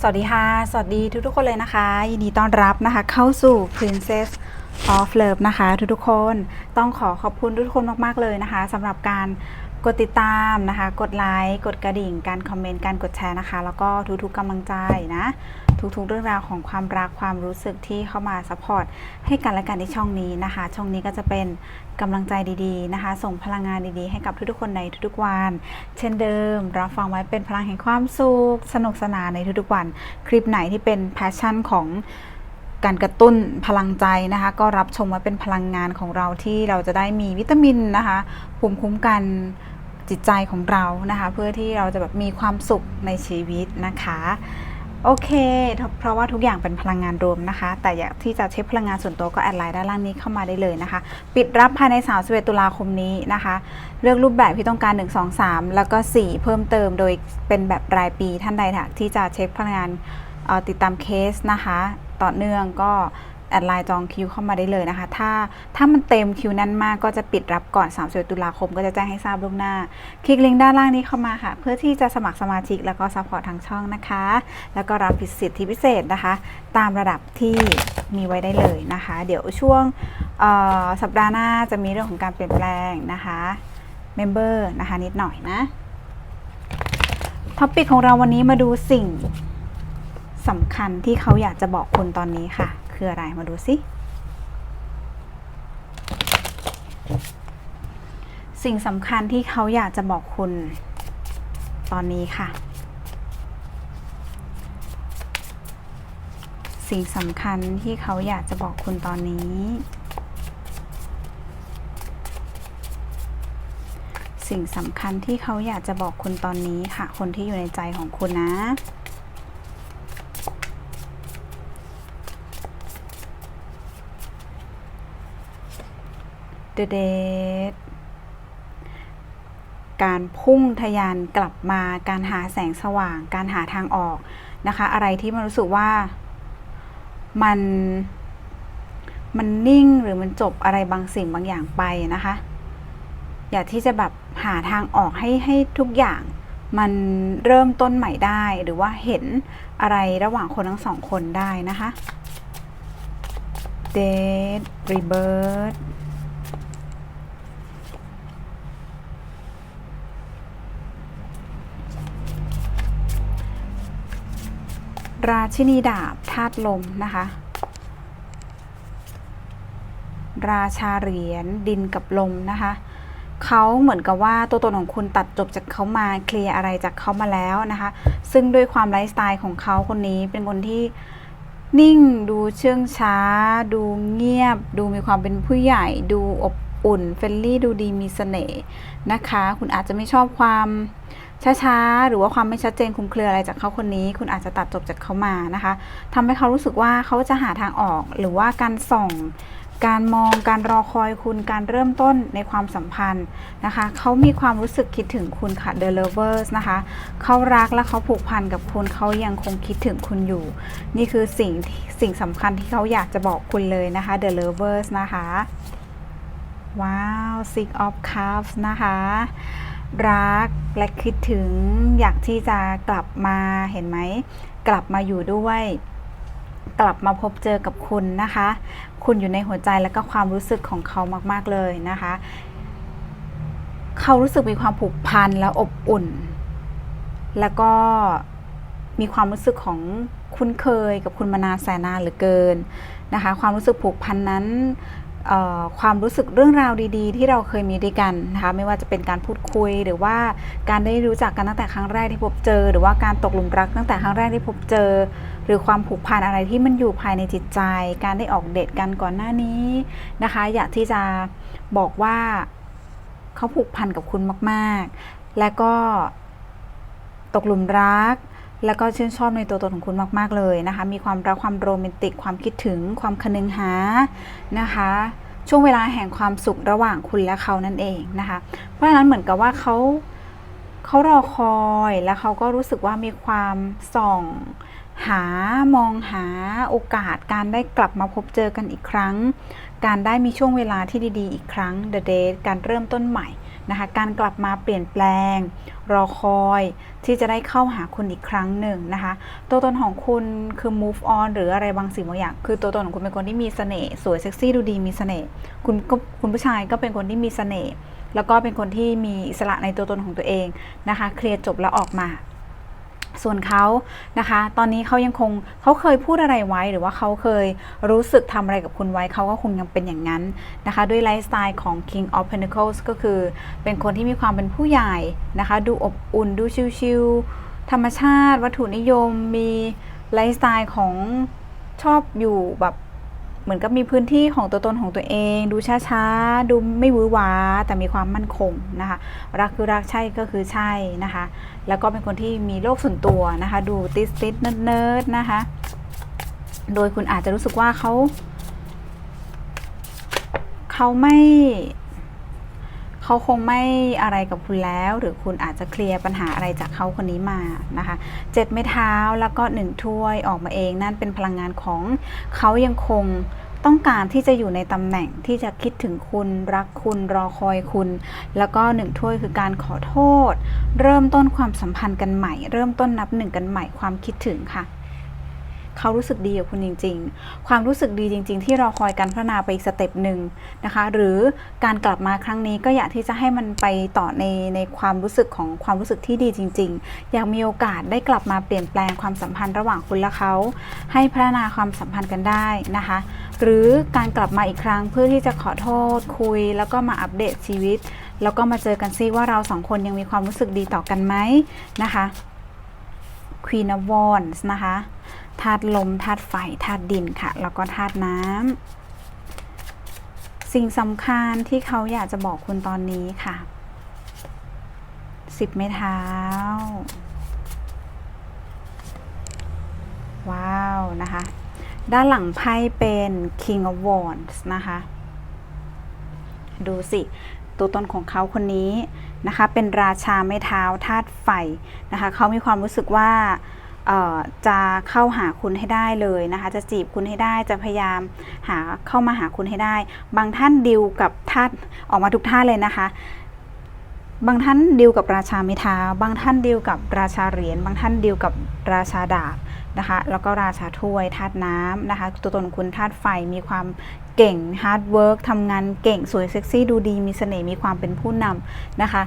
สวัสดีค่ะ สวัสดีทุกๆคนเลยนะคะ ยินดีต้อนรับนะคะ เข้าสู่ Princess of Love นะคะ ทุกๆคนต้องขอขอบคุณทุกคนมากๆเลยนะคะสำหรับการกดติดตามนะคะ กดไลค์ กดกระดิ่ง การคอมเมนต์ การกดแชร์นะคะ แล้วก็ทุกๆกำลังใจนะ ทุกๆ เรื่องราวของความรักความรู้สึกที่เข้ามาซัพพอร์ตให้กันและกันในช่องนี้นะคะ ช่องนี้ก็จะเป็นกำลังใจดีๆนะคะ ส่งพลังงานดีๆ ให้กับทุกๆคนในทุกๆวัน เช่นเดิม รับฟังไว้เป็นพลังแห่งความสุขสนุกสนานในทุกๆวัน คลิปไหนที่เป็นแพชชั่นของการกระตุ้นพลังใจนะคะ ก็รับชมไว้เป็นพลังงานของเราที่เราจะได้มีวิตามินนะคะภูมิคุ้มกันจิตใจของเรานะคะ เพื่อที่เราจะแบบมีความสุขในชีวิตนะคะ โอเค เพราะว่าทุกอย่างเป็นพลังงานรวมนะคะ แต่อยากที่จะเช็คพลังงานส่วนตัวก็แอดไลน์ด้านล่างนี้เข้ามาได้เลยนะคะ ปิดรับภายใน31ตุลาคมนี้นะคะ เลือกรูปแบบที่ต้องการ 1 2 3 แล้วก็ 4 เพิ่มเติมโดยเป็นแบบรายปีท่านใดที่จะเช็คพลังงานติดตามเคสนะคะ ต่อเนื่องก็ แอดไลน์จองคิวเข้ามาได้เลยนะคะ ถ้าถ้ามันเต็มคิวแนั้นมากก็จะปิดรับก่อน31ตุลาคม ก็จะแจ้งให้ทราบล่วงหน้า คลิกลิงก์ด้านล่างนี้เข้ามาค่ะ เพื่อที่จะสมัครสมาชิกแล้วก็ซัพพอร์ตทางช่องนะคะ แล้วก็รับสิทธิพิเศษนะคะ ตามระดับที่มีไว้ได้เลยนะคะ เดี๋ยวช่วงสัปดาห์หน้าจะมีเรื่องของการเปลี่ยนแปลงนะคะเมมเบอร์นะคะนิดหน่อยนะท็อปิกของเราวันนี้มาดูสิ่งสำคัญที่เขาอยากจะบอกคุณตอนนี้ค่ะ คืออะไรมาดูสิสิ่งสำคัญที่เขาอยากจะบอกคุณตอนนี้ค่ะ สิ่งสำคัญที่เขาอยากจะบอกคุณตอนนี้ สิ่งสำคัญที่เขาอยากจะบอกคุณตอนนี้ค่ะ คนที่อยู่ในใจของคุณนะ The Date การพุ่งทยานกลับมาการหาแสงสว่าง การหาทางออกนะคะ อะไรที่มันรู้สึกว่ามันมันนิ่งหรือมันจบอะไรบางสิ่งบางอย่างไปนะคะ อยากที่จะแบบหาทางออกให้ให้ทุกอย่างมันเริ่มต้นใหม่ได้หรือว่าเห็นอะไรระหว่างคนทั้งสองคนได้นะคะ Date Rebirth ราชินีดาบธาตุลมนะคะ ราชาเหรียญดินกับลมนะคะเขาเหมือนกับว่าตัวตนของคุณตัดจบจากเขามาเคลียร์อะไรจากเขามาแล้วนะคะ ซึ่งด้วยความไลฟ์สไตล์ของเขาคนนี้เป็นคนที่นิ่งดูเชื่องช้า ดูเงียบ ดูมีความเป็นผู้ใหญ่ ดูอบอุ่นเฟรนลี่ดูดีมีเสน่ห์นะคะ คุณอาจจะไม่ชอบความ ช้าๆ หรือว่าความไม่ชัดเจนคลุมเครืออะไรจากเขาคนนี้ คุณอาจจะตัดจบจากเขามานะคะทำให้เขารู้สึกว่าเขาจะหาทางออกหรือว่าการส่อง การมองการรอคอยคุณการเริ่มต้นในความสัมพันธ์นะคะเขามีความรู้สึกคิดถึงคุณค่ะ The Lovers นะคะเขารักและเขาผูกพันกับคุณเขายังคงคิดถึงคุณอยู่ นี่คือสิ่งสิ่งสำคัญที่เขาอยากจะบอกคุณเลยนะคะ The Lovers นะคะว้าว Six of Cups นะคะ รักและคิดถึงอยากที่จะกลับมาเห็นไหม กลับมาอยู่ด้วย กลับมาพบเจอกับคุณนะคะ คุณอยู่ในหัวใจและก็ความรู้สึกของเขามาก ๆ เลยนะคะ เขารู้สึกมีความผูกพันและอบอุ่น แล้วก็มีความรู้สึกของคุ้นเคยกับคุณมานานแสนนานเหลือเกินนะคะ ความรู้สึกผูกพันนั้น ความรู้สึกเรื่องราวดีๆ ที่เราเคยมีด้วยกันนะคะไม่ว่าจะเป็นการพูดคุยหรือว่าการได้รู้จักกันตั้งแต่ครั้งแรกที่พบเจอ หรือว่าการตกหลุมรักตั้งแต่ครั้งแรกที่พบเจอ หรือความผูกพันอะไรที่มันอยู่ภายในจิตใจ การได้ออกเดทกันก่อนหน้านี้นะคะ อยากที่จะบอกว่าเขาผูกพันกับคุณมาก ๆ และก็ตกหลุมรัก แล้วก็ชื่นชอบในตัวตนของคุณมาก ๆ เลยนะคะ มีความรักความโรแมนติก ความคิดถึง ความคนึงหานะคะ ช่วงเวลาแห่งความสุขระหว่างคุณและเขานั่นเองนะคะ เพราะฉะนั้นเหมือนกับว่าเขาเขารอคอยแล้วเขาก็รู้สึกว่ามีความส่องหามองหาโอกาสการได้กลับมาพบเจอกันอีกครั้ง การได้มีช่วงเวลาที่ดี ๆ อีกครั้ง The Date การเริ่มต้นใหม่ นะคะการกลับมาเปลี่ยนแปลง รอคอยที่จะได้เข้าหาคุณอีกครั้งหนึ่งนะคะ ตัวตนของคุณคือ move on หรืออะไรบางสิ่งบางอย่าง คือตัวตนของคุณเป็นคนที่มีเสน่ห์สวยเซ็กซี่ดูดีมีเสน่ห์คุณก็คุณผู้ชายก็เป็นคนที่มีเสน่ห์แล้วก็เป็นคนที่มีอิสระในตัวตนของตัวเองนะคะ เคลียร์จบแล้วออกมา ส่วนเขานะคะ ตอนนี้เขายังคงเขาเคยพูดอะไรไว้ หรือว่าเขาเคยรู้สึกทำอะไรกับคุณไว้เขาก็คงยังเป็นอย่างนั้นนะคะ ด้วยไลฟ์สไตล์ของ King of Pentacles ก็คือ เป็นคนที่มีความเป็นผู้ใหญ่นะคะ ดูอบอุ่นดูชิลๆธรรมชาติ วัตถุนิยมมีไลฟ์สไตล์ของชอบอยู่แบบ เหมือนกับมีพื้นที่ของตัวตนของตัวเอง ดูช้าๆ ดูไม่วือหวาแต่มีความมั่นคงนะคะรักคือรักใช่ก็คือใช่นะคะ แล้วก็เป็นคนที่มีโลกส่วนตัวนะคะ ดูติสติสเนิร์ดนะคะ โดยคุณอาจจะรู้สึกว่าเขาเขาไม่ เขาคงไม่อะไรกับคุณแล้ว หรือคุณอาจจะเคลียร์ปัญหาอะไรจากเขาคนนี้มานะคะเจ็ดไม้เท้าแล้วก็หนึ่งถ้วยออกมาเอง นั่นเป็นพลังงานของเขายังคงต้องการที่จะอยู่ในตำแหน่งที่จะคิดถึงคุณรักคุณรอคอยคุณ แล้วก็หนึ่งถ้วยคือการขอโทษ เริ่มต้นความสัมพันธ์กันใหม่ เริ่มต้นนับหนึ่งกันใหม่ความคิดถึงค่ะ เขารู้สึกดีกับคุณจริง ๆ ความรู้สึกดีจริง ๆ ที่รอคอยการพัฒนาไปอีกสเต็ปหนึ่งนะคะ หรือการกลับมาครั้งนี้ก็อยากที่จะให้มันไปต่อในในความรู้สึกของความรู้สึกที่ดีจริง ๆ อยากมีโอกาสได้กลับมาเปลี่ยนแปลงความสัมพันธ์ระหว่างคุณและเขา ให้พัฒนาความสัมพันธ์กันได้นะคะ หรือการกลับมาอีกครั้งเพื่อที่จะขอโทษคุย แล้วก็มาอัปเดตชีวิต แล้วก็มาเจอกันซิว่าเราสองคนยังมีความรู้สึกดีต่อกันไหมนะคะ Queen of Wands นะคะ ธาตุลมธาตุไฟธาตุดินค่ะ แล้วก็ธาตุน้ำสิ่งสำคัญที่เขาอยากจะบอกคุณตอนนี้ค่ะสิบไม้เท้า ว้าว นะคะ ด้านหลังไพ่เป็น King of Wands นะคะ ดูสิ ตัวตนของเขาคนนี้นะคะ เป็นราชาไม้เท้าธาตุไฟนะคะ เขามีความรู้สึกว่า จะเข้าหาคุณให้ได้เลยนะคะ จะจีบคุณให้ได้จะพยายามหาเข้ามาหาคุณให้ได้ บางท่านดิวกับท่านออกมาทุกท่านเลยนะคะ บางท่านดิวกับราชาไม้เท้าบางท่านดิวกับราชาเหรียญบางท่านดิวกับราชาดาบนะคะแล้วก็ราชาถ้วยธาตุน้ำนะคะตัวตนคุณธาตุไฟมีความ เก่งฮาร์ดเวิร์กทำงานเก่งสวยเซ็กซี่ดูดีมีเสน่ห์มีความเป็นผู้นำนะคะ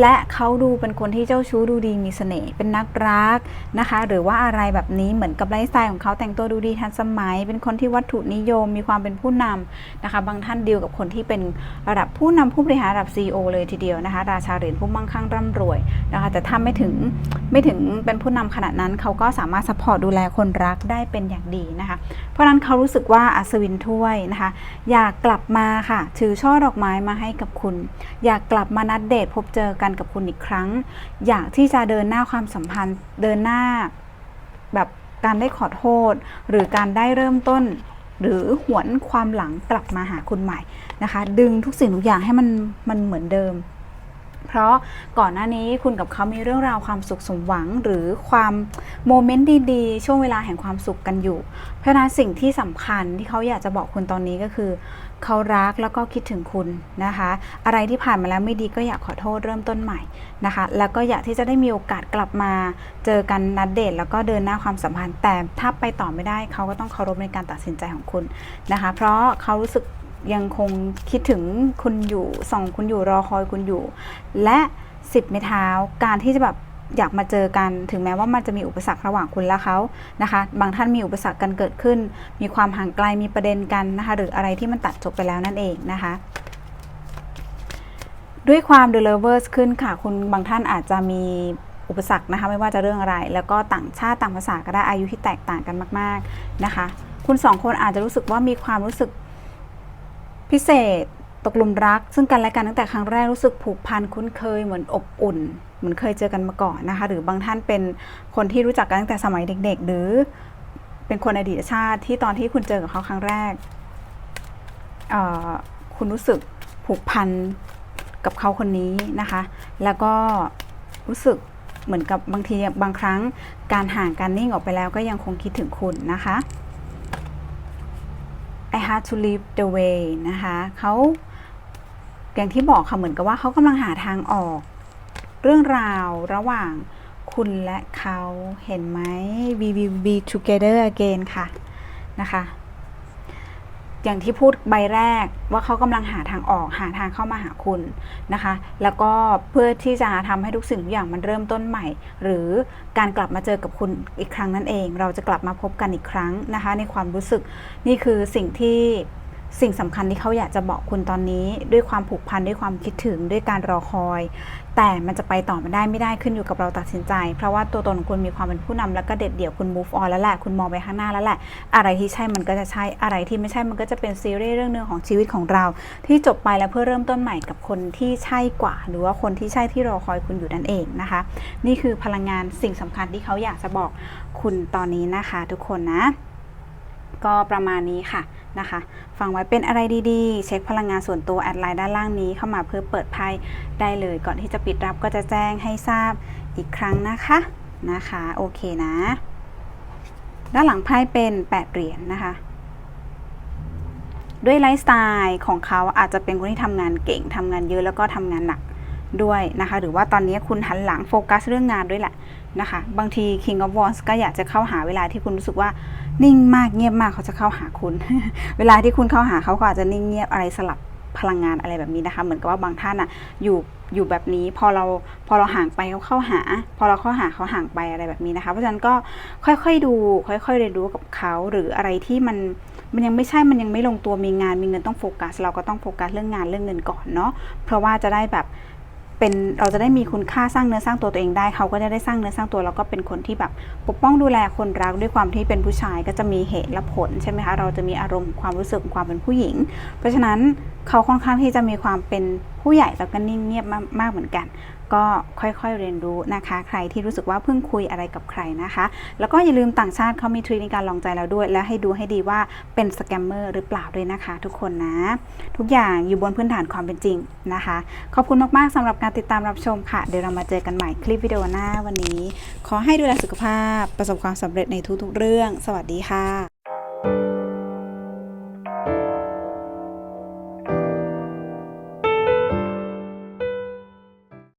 และเขาดูเป็นคนที่เจ้าชู้ดูดีมีเสน่ห์เป็นนักรักนะคะ หรือว่าอะไรแบบนี้เหมือนกับไลฟ์สไตล์ของเขาแต่งตัวดูดีทันสมัย เป็นคนที่วัตถุนิยมมีความเป็นผู้นำนะคะ บางท่านดีลกับคนที่เป็นระดับผู้นำผู้บริหารระดับ CEO เลยทีเดียวนะคะ ราชาเหรียญผู้มั่งคั่งร่ำรวยนะคะแต่ถ้าไม่ถึงไม่ถึงเป็นผู้นำขนาดนั้นเขาก็สามารถสปอร์ตดูแลคนรักได้เป็นอย่างดีนะคะ เพราะฉะนั้นเขารู้สึกว่าอัศวินถ้วยนะคะอยากกลับมาค่ะ ถือช่อดอกไม้มาให้กับคุณ อยากกลับมานัดเดทพบเจอกันกับคุณอีกครั้ง อยากที่จะเดินหน้าความสัมพันธ์ เดินหน้าแบบการได้ขอโทษ หรือการได้เริ่มต้น หรือหวนความหลังกลับมาหาคุณใหม่นะคะ ดึงทุกสิ่งทุกอย่างให้มันมันเหมือนเดิม เพราะก่อนหน้านี้คุณกับเขามีเรื่องราวความสุขสมหวัง หรือความโมเมนต์ดีๆ ช่วงเวลาแห่งความสุขกันอยู่ เพราะนั้นสิ่งที่สำคัญที่เขาอยากจะบอกคุณตอนนี้ก็คือเขารักแล้วก็คิดถึงคุณนะคะ อะไรที่ผ่านมาแล้วไม่ดีก็อยากขอโทษเริ่มต้นใหม่นะคะ แล้วก็อยากที่จะได้มีโอกาสกลับมา เจอกันนัดเดทแล้วก็เดินหน้าความสัมพันธ์ แต่ถ้าไปต่อไม่ได้เขาก็ต้องเคารพในการตัดสินใจของคุณนะคะ เพราะเขารู้สึก ยังคงคิดถึงคุณอยู่ส่องคุณอยู่รอคอยคุณอยู่ และสิบไม้เท้าการที่จะแบบอยากมาเจอกันถึงแม้ว่ามันจะมีอุปสรรคระหว่างคุณและเขานะคะ บางท่านมีอุปสรรคกันเกิดขึ้น มีความห่างไกลมีประเด็นกันนะคะ หรืออะไรที่มันตัดจบไปแล้วนั่นเองนะคะ ด้วยความ The Lovers ขึ้นค่ะ คุณบางท่านอาจจะมีอุปสรรคนะคะ ไม่ว่าจะเรื่องอะไร แล้วก็ต่างชาติต่างภาษาก็ได้อายุที่แตกต่างกันมาก ๆนะคะ คุณสองคนอาจจะรู้สึกว่ามีความรู้สึก พิเศษตกลุมรัก ซึ่งกันและกันตั้งแต่ครั้งแรกรู้สึกผูกพันคุ้นเคยเหมือนอบอุ่น เหมือนเคยเจอกันมาก่อนนะคะ หรือบางท่านเป็นคนที่รู้จักกันตั้งแต่สมัยเด็ก ๆ หรือเป็นคนอดีตชาติที่ตอนที่คุณเจอกับเขาครั้งแรก คุณรู้สึกผูกพันกับเขาคนนี้นะคะ แล้วก็รู้สึกเหมือนกับบางทีบางครั้งการห่างการนิ่งออกไปแล้วก็ยังคงคิดถึงคุณนะคะ I had to leave the way นะคะเขาอย่างที่บอกค่ะเหมือนกับว่าเขากำลังหาทางออก เรื่องราวระหว่างคุณและเขาเห็นไหม we will be together again ค่ะนะคะ อย่างที่พูดใบแรกว่าเขากำลังหาทางออกหาทางเข้ามาหาคุณนะคะ แล้วก็เพื่อที่จะทำให้ทุกสิ่งทุกอย่างมันเริ่มต้นใหม่ หรือการกลับมาเจอกับคุณอีกครั้งนั่นเอง เราจะกลับมาพบกันอีกครั้งนะคะ ในความรู้สึกนี่คือสิ่งที่ สิ่งสำคัญที่เขาอยากจะบอกคุณตอนนี้ ด้วยความผูกพันด้วยความคิดถึงด้วยการรอคอย แต่มันจะไปต่อมันได้ไม่ได้ขึ้นอยู่กับเราตัดสินใจ เพราะว่าตัวตนของคุณมีความเป็นผู้นำแล้วก็เด็ดเดี่ยวคุณ move on แล้วแหละคุณมองไปข้างหน้าแล้วแหละ อะไรที่ใช่มันก็จะใช่อะไรที่ไม่ใช่มันก็จะเป็นซีรีส์เรื่องหนึงของชีวิตของเรา ที่จบไปแล้วเพื่อเริ่มต้นใหม่กับคนที่ใช่กว่า หรือว่าคนที่ใช่ที่รอคอยคุณอยู่นั่นเองนะคะ นี่คือพลังงานสิ่งสำคัญที่เขาอยากจะบอกคุณตอนนี้นะคะ ทุกคนนะ ก็ประมาณนี้ค่ะนะคะ ฟังไว้เป็นอะไรดีๆ เช็คพลังงานส่วนตัวแอดไลน์ด้านล่างนี้เข้ามาเพื่อเปิดไพ่ได้เลย ก่อนที่จะปิดรับก็จะแจ้งให้ทราบอีกครั้งนะคะนะคะโอเคนะ ด้านหลังไพ่เป็น8เหรียญนะคะด้วยไลฟ์สไตล์ของเขาอาจจะเป็นคนที่ทำงานเก่งทำงานเยอะแล้วก็ทำงานหนักด้วยนะคะ หรือว่าตอนนี้คุณหันหลังโฟกัสเรื่องงานด้วยแหละ นะคะ บางที King of Wands ก็อยากจะเข้าหาเวลาที่คุณรู้สึกว่านิ่งมากเงียบมากเขาจะเข้าหาคุณ เวลาที่คุณเข้าหาเขาก็อาจจะนิ่งเงียบอะไรสลับพลังงานอะไรแบบนี้นะคะ เหมือนกับว่าบางท่านอะอยู่อยู่แบบนี้พอเราพอเราห่างไปเขาเข้าหา พอเราเข้าหาเขาห่างไปอะไรแบบนี้นะคะ เพราะฉะนั้นก็ค่อยๆดู ค่อยๆเรียนรู้กับเขาหรืออะไรที่มันมันยังไม่ใช่มันยังไม่ลงตัวมีงานมีเงินต้องโฟกัส เราก็ต้องโฟกัสเรื่องงานเรื่องเงินก่อนเนาะเพราะว่าจะได้แบบ เป็นเราจะได้มีคุณค่าสร้างเนื้อสร้างตัวตัวเองได้เขาก็จะได้สร้างเนื้อสร้างตัวแล้วก็เป็นคนที่แบบปกป้องดูแลคนรักด้วยความที่เป็นผู้ชายก็จะมีเหตุและผลใช่ไหมคะเราจะมีอารมณ์ความรู้สึกความเป็นผู้หญิง เพราะฉะนั้นเขาค่อนข้างที่จะมีความเป็นผู้ใหญ่แล้วก็นิ่งเงียบมามากเหมือนกัน ก็ค่อยๆเรียนรู้นะคะ ใครที่รู้สึกว่าเพิ่งคุยอะไรกับใครนะคะ แล้วก็อย่าลืมต่างชาติเขามีทริคในการลองใจเราด้วย และให้ดูให้ดีว่าเป็นสแกมเมอร์หรือเปล่าด้วยนะคะ ทุกคนนะ ทุกอย่างอยู่บนพื้นฐานความเป็นจริงนะคะ ขอบคุณมากๆสำหรับการติดตามรับชมค่ะ เดี๋ยวเรามาเจอกันใหม่คลิปวิดีโอหน้าวันนี้ ขอให้ดูแลสุขภาพประสบความสำเร็จในทุกๆเรื่อง สวัสดีค่ะ